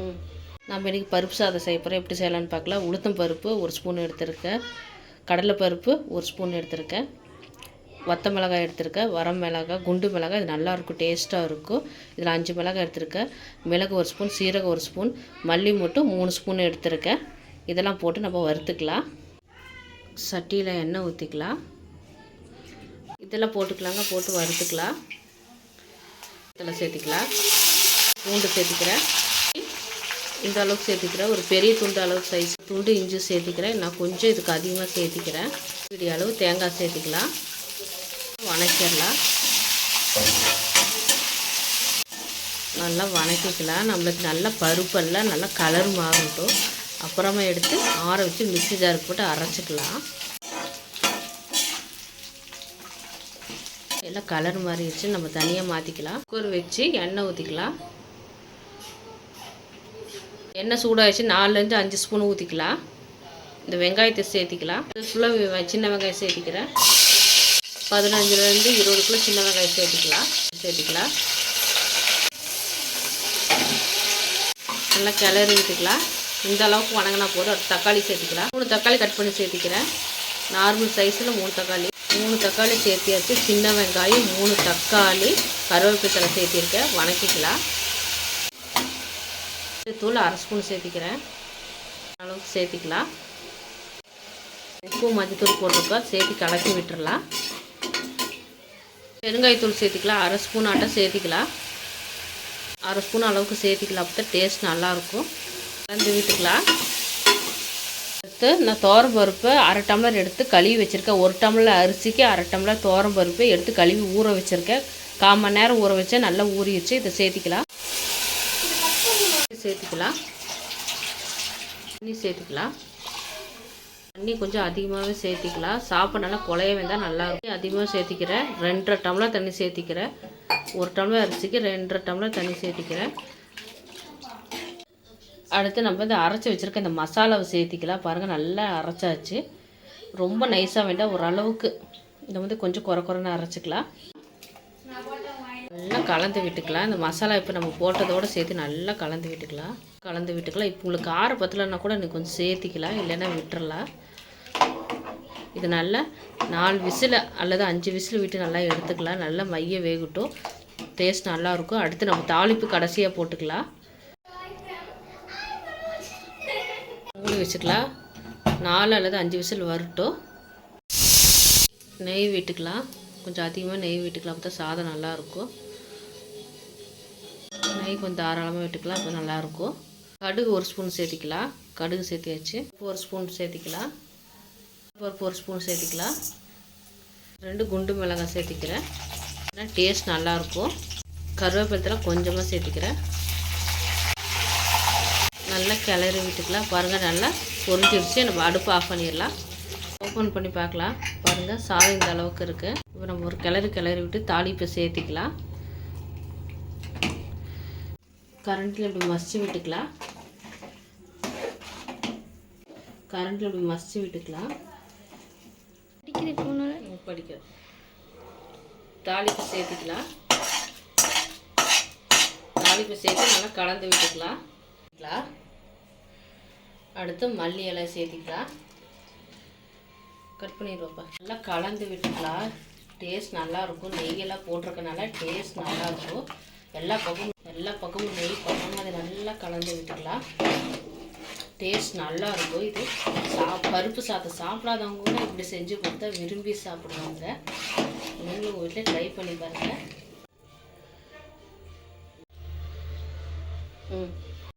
ம் நம்ம இன்றைக்கி பருப்பு சாதம் செய்ய போகிறோம் எப்படி செய்யலான்னு பார்க்கலாம் உளுத்தம் பருப்பு ஒரு ஸ்பூன் எடுத்திருக்கேன். கடலை பருப்பு ஒரு ஸ்பூன் எடுத்திருக்கேன். வத்த மிளகாய் எடுத்திருக்கேன். வரம் மிளகாய் குண்டு மிளகாய் இது நல்லாயிருக்கும் டேஸ்ட்டாக இருக்கும். இதில் அஞ்சு மிளகாய் எடுத்திருக்கேன். மிளகு ஒரு ஸ்பூன் சீரகம் ஒரு ஸ்பூன் மல்லி மட்டும் மூணு ஸ்பூன் எடுத்திருக்கேன். இதெல்லாம் போட்டு நம்ம வறுத்துக்கலாம். சட்டியில் எண்ணெய் ஊற்றிக்கலாம் இதெல்லாம் போட்டுக்கலாங்க. போட்டு வறுத்துக்கலாம். இதெல்லாம் சேர்த்துக்கலாம். பூண்டு சேர்த்துக்கிறேன். இந்த அளவுக்கு சேர்த்திக்கிறேன். ஒரு பெரிய துண்டு அளவுக்கு சைஸ் துண்டு இஞ்சி சேர்த்திக்கிறேன். நான் கொஞ்சம் இதுக்கு அதிகமாக சேர்த்திக்கிறேன். இப்படி அளவு தேங்காய் சேர்த்துக்கலாம். வணக்கிடலாம். நல்லா வணக்கிக்கலாம். நம்மளுக்கு நல்லா பருப்பெல்லாம் நல்லா கலர் மாறட்டும். அப்புறமா எடுத்து ஆற வச்சு மிக்ஸி ஜாருக்கு போட்டு அரைச்சிக்கலாம். எல்லாம் கலர் மாறிடுச்சு. நம்ம தனியாக மாற்றிக்கலாம் குக்கர் வச்சு எண்ணெய் ஊற்றிக்கலாம் எண்ணெய் சூடாகிடுச்சு நாலுலேருந்து அஞ்சு ஸ்பூன் ஊற்றிக்கலாம் இந்த வெங்காயத்தை சேர்த்திக்கலாம். இது ஃபுல்லாக சின்ன வெங்காயம் சேர்த்திக்கிறேன். பதினஞ்சுலேருந்து இருபது கிலோ சின்ன வெங்காயம் சேர்த்திக்கலாம். சேர்த்திக்கலாம். நல்லா கிளறி விட்டுக்கலாம். இந்த அளவுக்கு வணங்கினா போதும். அது தக்காளி சேர்த்திக்கலாம். மூணு தக்காளி கட் பண்ணி சேர்த்திக்கிறேன். நார்மல் சைஸில் மூணு தக்காளி. மூணு தக்காளி சேர்த்தியாச்சு. சின்ன வெங்காயம் மூணு தக்காளி. கருவேப்பித்தலை சேர்த்திருக்கேன். வணக்கிக்கலாம். தூள் அரை ஸ்பூன் சேர்த்திக்கிறேன். அளவுக்கு சேர்த்திக்கலாம். உப்பு மஞ்சத்தூள் போட்டிருக்கோம். சேர்த்து கலக்கி விட்டுடலாம் பெருங்காயத்தூள் சேர்த்திக்கலாம். அரை ஸ்பூன் ஆட்டம் சேர்த்திக்கலாம். அரை ஸ்பூன் அளவுக்கு சேர்த்திக்கலாம். அப்போ தான் டேஸ்ட் நல்லாயிருக்கும். கலந்து விட்டுக்கலாம். அடுத்து நான் தோரம் பருப்பு அரை டம்ளர் எடுத்து கழுவி வச்சுருக்கேன். ஒரு டம்ளர் அரிசிக்கு அரை டம்ளர் தோரம் பருப்பு எடுத்து கழுவி ஊற வச்சுருக்கேன். கால் மணி நேரம் ஊற வச்சா நல்லா ஊறிடுச்சு. இதை சேர்த்திக்கலாம். சேர்த்துக்கலாம். தண்ணி சேர்த்துக்கலாம். தண்ணி கொஞ்சம் அதிகமாகவே சேர்த்திக்கலாம். சாப்பாடு நல்லா குழைய வேண்டாம் நல்லா இருக்கும் அதிகமாக சேர்த்திக்கிறேன். ரெண்டரை டம்ளர் தண்ணி சேர்த்திக்கிறேன். ஒரு டம்ளர் அரிசிக்கு ரெண்டரை டம்ளர் தண்ணி சேர்த்திக்கிறேன். அடுத்து நம்ம இந்த அரைச்சி வச்சுருக்க இந்த மசாலாவை சேர்த்திக்கலாம். பாருங்கள் நல்லா அரைச்சாச்சு. ரொம்ப நைஸாக வேண்டாம் ஓரளவுக்கு. இதை வந்து கொஞ்சம் குறை குறைன்னு அரைச்சிக்கலாம். நல்லா கலந்து விட்டுக்கலாம். இந்த மசாலா இப்போ நம்ம போட்டதோடு சேர்த்து நல்லா கலந்து விட்டுக்கலாம். கலந்து விட்டுக்கலாம். இப்போ உங்களுக்கு காரம் பத்தலைன்னா கூட நீ கொஞ்சம் சேர்த்திக்கலாம். இல்லைன்னா விட்டுறலாம். இது நல்லா நாலு விசில் அல்லது அஞ்சு விசில் விட்டு நல்லா எடுத்துக்கலாம். நல்லா மைய வேகட்டும். டேஸ்ட் நல்லாயிருக்கும் அடுத்து நம்ம தாளிப்பு கடைசியாக போட்டுக்கலாம். மூடி வச்சுக்கலாம். நாலு அல்லது அஞ்சு விசில் வரட்டும். நெய் விட்டுக்கலாம். கொஞ்சம் அதிகமாக நெய் விட்டுக்கலாம் அப்போ தான் சாதம் நல்லாயிருக்கும். நெய் கொஞ்சம் தாராளமாக விட்டுக்கலாம் அப்போ நல்லாயிருக்கும். கடுகு ஒரு ஸ்பூன் சேர்த்திக்கலாம். கடுகு சேர்த்தியாச்சு. ஒரு ஸ்பூன் சேர்த்திக்கலாம். பருப்பு ஒரு ஸ்பூன் சேர்த்திக்கலாம். ரெண்டு குண்டு மிளகாய் சேர்த்திக்கிறேன். ஏன்னா டேஸ்ட் நல்லாயிருக்கும். கருவேப்பிலத்தில் கொஞ்சமாக சேர்த்திக்கிறேன். நல்லா கிளறி விட்டுக்கலாம். பாருங்கள் நல்லா பொரிஞ்சிருச்சு. நம்ம அடுப்பு ஆஃப் பண்ணிடலாம். ஓப்பன் பண்ணி பார்க்கலாம். பாருங்கள் சாதம் இந்த அளவுக்கு இருக்குது இப்போ நம்ம ஒரு கிளறி கிளறி விட்டு தாளிப்பை சேர்த்திக்கலாம். கரண்ட்டில் இப்படி மசிச்சு விட்டுக்கலாம். கரண்ட்டில் இப்படி மசிச்சு விட்டுக்கலாம். படிக்க தாளிப்பு சேர்த்துக்கலாம். தாளிப்பு சேர்த்து நல்லா கலந்து விட்டுக்கலாம். அடுத்து மல்லி இலை சேர்த்திக்கலாம். கட் பண்ணிடுவோம்ப்பா. நல்லா கலந்து விட்டுக்கலாம். டேஸ்ட் நல்லாயிருக்கும். நெய்யெல்லாம் போட்டிருக்கனால டேஸ்ட் நல்லாயிருக்கும். எல்லா பக்கமும் எல்லா பக்கமும் நெய் பக்கமும் அதை நல்லா கலந்து விட்டுக்கலாம். டேஸ்ட் நல்லா இருக்கும் இது சா பருப்பு சாதம். சாப்பிடாதவங்க கூட இப்படி செஞ்சு கொடுத்தா விரும்பி சாப்பிடுவாங்க. நீங்களும் வீட்டில் ட்ரை பண்ணி பாருங்கள் ம்.